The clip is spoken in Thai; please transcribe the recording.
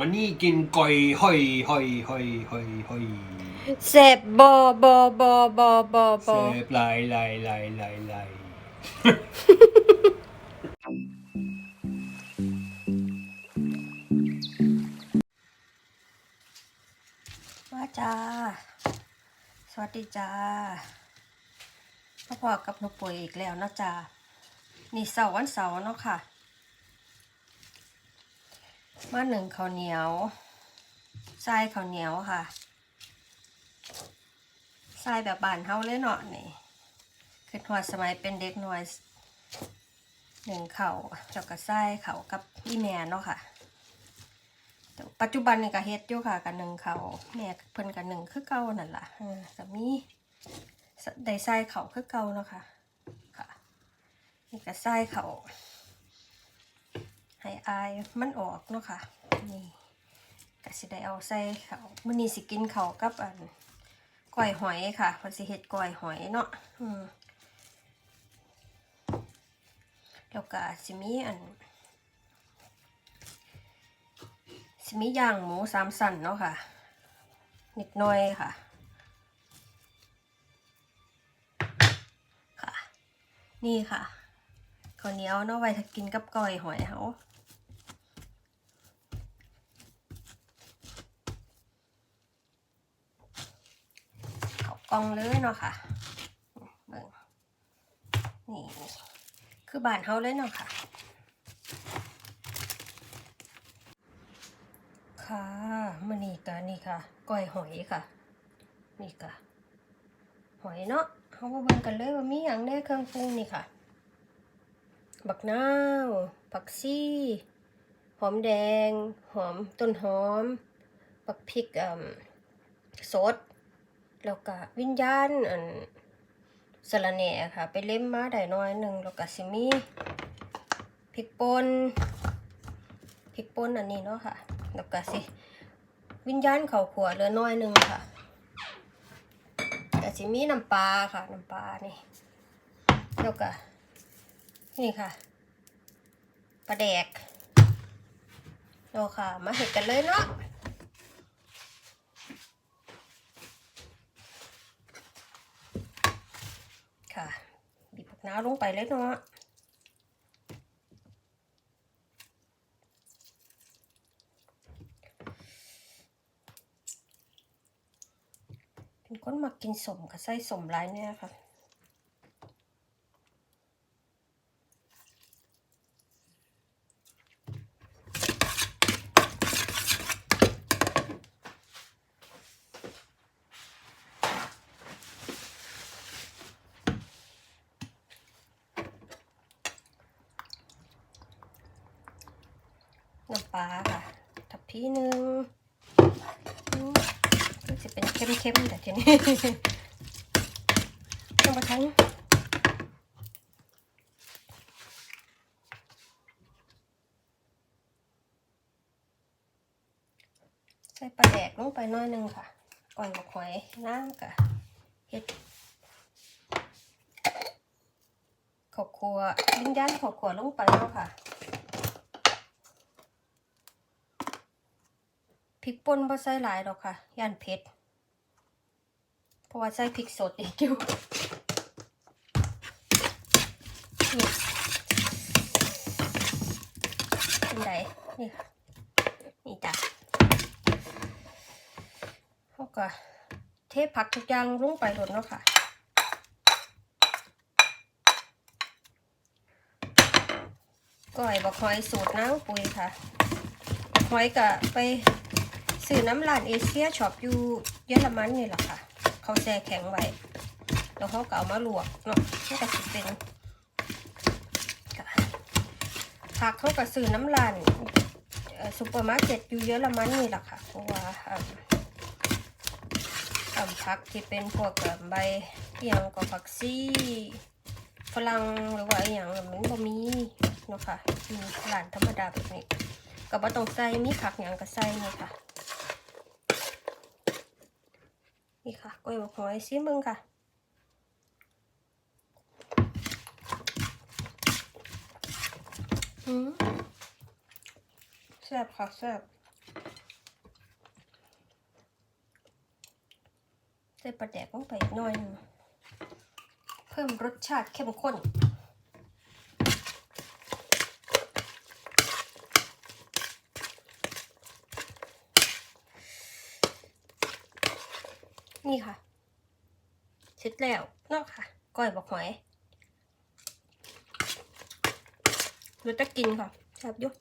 วันนี้กินก่อยห้อยห้อยห้อยห้อยห้อยเสพบอบอบอบอบอบเสอพลายลายลายลายลายว่าจ้า สวัสดีจ้ามาพอกับหนูปุ๋ยอีกแล้วเนาะจ้านี่เสาร์วันเสาร์เนาะค่ะ มาหนึ่งข้าวเหนียวทรายข้าวเหนียวค่ะทรายแบบบานเฮาเลยเนาะนี่คือหัวสมัยเป็นเด็กน้อยหนึ่งเข่าแล้วก็ทรายเข่ากับอีแม่เนาะค่ะแต่ปัจจุบันนี่ก็เฮ็ดอยู่ค่ะกันหนึ่งเขาแม่เพิ่นกันหนึ่งคือเก่านั่นล่ะเออก็มีได้ใส่เขาคือเก่าเนาะค่ะค่ะนี่ก็ใส่เขา ให้อายมันออกเนาะค่ะนี่ก็สิได้เอาใส่เขามื้อนี้สิกินเขากับอันก้อยหอยค่ะเพิ่นสิเฮ็ดก้อยหอยเนาะอืมแล้วก็สิมีอันสิมีย่างหมูสามสันเนาะค่ะ นิดหน่อยค่ะค่ะนี่ค่ะข้าวเหนียวเนาะไว้ถ้ากินกับก้อยหอยเขา กล่องเลยเนาะค่ะเบิ่งนี่คือบานเฮาเลยเนาะค่ะ ค่ะมื่อนี้กะนี่ค่ะก้อยหอยค่ะ นี่ค่ะ หอยเนาะเขามาเบิ่งกันเลยว่ามีอย่างแน่เครื่องปรุงนี่ค่ะ บักนาวผักซี่ หอมแดง หอมต้นหอม บักพริกอ่าสด แล้วก็วิญญาณอันสะระแหน่ค่ะ ไปเล่มมาได้น้อยหนึ่งแล้วก็สิมีพริกป่นพริกป่นอันนี้เนาะค่ะ แล้วก็สิวิญญาณเขาขัวเหลือน้อยหนึ่งค่ะแต่สิมีน้ำปลาค่ะน้ำปลานี่แล้วก็นี่ค่ะปลาแดกเราค่ะ มาเห็ดกันเลยเนาะ ค่ะ บีบผักน้าลงไปเลยเนาะเป็นคนมากินสมกับไส้สมร้ายเนี่ยค่ะ ปลาค่ะ ทับพี่หนึ่งมรู้สึกเป็นเข้มๆแต่ทีนี้ต้องมาทั้งใส่ปลาแดกลงไปน้อยหนึงค่ะก่อยหมกหอยน้ำกับเห็ดข้าวคั่ววิญญาณข้าวคั่วลงไปเนาะค่ะ ริกป่นบ่ใส่หลายดอกค่ะ ย่านเผ็ด เพราะว่าใส่พริกสดอีกอยู่นี่เป็นไดนี่นี่จ้ะเขาก็เทผักทุกอย่างลงไปหมดเนาะค่ะก้อยบักหอยสูตรน้ำปุ๋ยค่ะ หอยกะไป ซื้อน้ำร้านเอเชียช็อปอยู่เยอรมันนี่แหละค่ะ เขาแช่แข็งไว้ แล้วเขาก็เอามาลวกเนาะนี่ก็สิเป็นผักเขาก็ซื้อน้ำร้านซูเปอร์มาร์เก็ตอยู่เยอรมันนี่แหละค่ะ เพราะว่าอ่าอ่าผักที่เป็นพวกใบอหย่างก็ผักซี่ฝรั่งหรือว่าอย่างมันบ่มีเนาะค่ะมีร้านธรรมดาแบบนี้ก็บ่ต้องใส่มีผักหยังก็ใส่นี่ค่ะ นี่ค่ะกล้วยบอกหอยซีมึงค่ะแซ่บค่ะแซ่บใส่ปลาแดกลงไปอีหน่อยเพิ่มรสชาติเข้มข้น นี่ค่ะเสร็จแล้วเนอะค่ะ ก้อยบอกหอยเราจะกินค่ะแซ่บยุ่